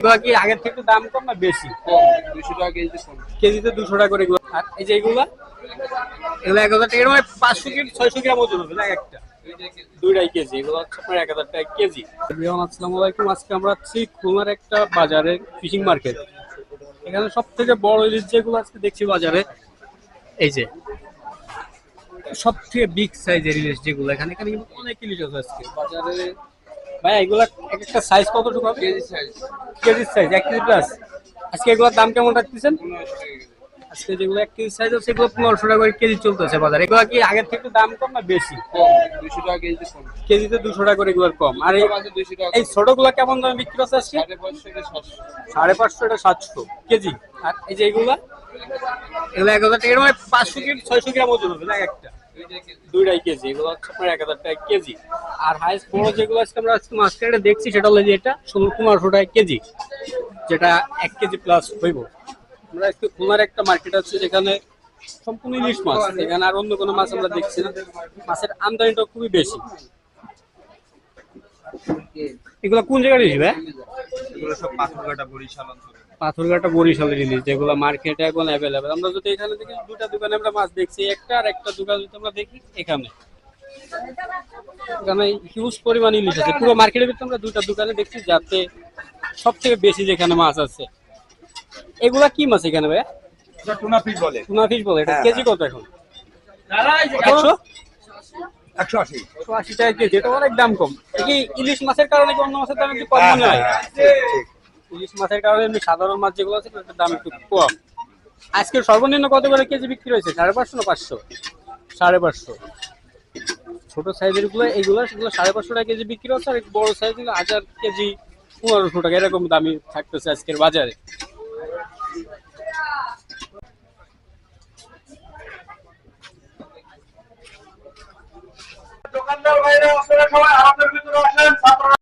কি আগের থেকে দাম কম না বেশি? দুশো টাকা কেজিতে কেজিতে দুশো টাকা করে এগুলো। আর এই যে এগুলা? এগুলো এক হাজার টাকা মানে পাঁচশো কেজি ছয়শো গ্রাম ওজন হবে না একটা? দুইটাই কেজি এগুলো হচ্ছে আপনার এক হাজার টাকা কেজি। এভরিওয়ান আসসালামু আলাইকুম। আজকে আমরা আছি খুলনার একটা বাজারে ফিশিং মার্কেট। এখানে সব থেকে বড় ইলিশ যেগুলো আজকে দেখছি বাজারে এই যে সব থেকে বিগ সাইজের ইলিশ যেগুলো এখানে এখানে কিন্তু অনেক ইলিশ আছে আজকে। বাজারে ভাই এগুলা এক একটা সাইজ কতটুকু হবে? কেজি সাইজ কেজির সাইজ এক কেজি প্লাস আজকে এগুলোর দাম কেমন রাখতেছেন? কেজি আজকে যেগুলো এক কেজি সাইজ আছে সেগুলো পনেরোশো টাকা করে কেজি চলতেছে বাজারে। এগুলো কি আগের থেকে দাম কম না বেশি? দুশো টাকা কেজিতে কম। কেজিতে দুশো টাকা করে এগুলোর কম। আর এই ছোটগুলো কেমন দামে বিক্রি হচ্ছে? আজকে? সাড়ে পাঁচশো এটা সাতশো। কেজি। আর এই যে এগুলা? এগুলো এক হাজার টাকা মানে পাঁচশো কেজি ছয়শো গ্রাম ওজন হবে না একটা? দুইটাই কেজি, এগুলো হচ্ছে এক হাজার টাকা কেজি। আর হাইস্ট বড় যেগুলো আজকে আমরা আজকে মার্কেটে দেখছি, সেটা হলো যে এটা ষোলো পনেরোশো টাকা কেজি, যেটা এক কেজি প্লাস হইব। আমরা আজকে খুলনার একটা মার্কেট আছে যেখানে সম্পূর্ণ ইলিশ মাছ, এখানে আর অন্য কোনো মাছ আমরা দেখছি না। মাছের আমদানিটা খুবই বেশি। এগুলো কোন জায়গায় ইলিশ ভাই? এগুলো সব পাথরঘাটা বরিশাল অঞ্চলে। পাথরঘাটা বরিশালের ইলিশ যেগুলো মার্কেটে এখন অ্যাভেলেবেল আমরা যদি এখানে দেখি দুটা দোকানে আমরা মাছ দেখছি একটা আর একটা দোকান যদি আমরা দেখি এখানে। এখানে হিউজ পরিমাণ ইলিশ আছে। পুরো মার্কেটের ভিতরে আমরা দুটা দোকানে দেখছি যাতে সব থেকে বেশি যেখানে মাছ আছে। এগুলা কি মাছ এখানে ভাই টুনা পিস বলে। টুনা ফিশ বলে। এটা হ্যাঁ, কেজি কত এখন? একশো? একশো আশি। একশো আশি টাকা কেজি এটা অনেক দাম কম। এ কি ইলিশ মাছের কারণে কি অন্য মাছের দাম কম মনে হয়? ইলিশ মাছের কারণে এমনি সাধারণ মাছ যেগুলো আছে সেটার দাম একটু কম। আজকে সর্বনিম্ন কত করে কেজি বিক্রি হয়েছে? সাড়ে পাঁচশো না পাঁচশো? সাড়ে পাঁচশো। ছোট সাইজেরগুলো, এইগুলো, সেগুলো সাড়ে পাঁচশো টাকা কেজি বিক্রি হচ্ছে, আর বড় সাইজ হাজার কেজি পনেরোশো টাকা, এরকম দামি থাকতেছে আজকের বাজারে। দোকানদার ভাইরা আপনারা সবাই আমাদের ভিতরে আসেন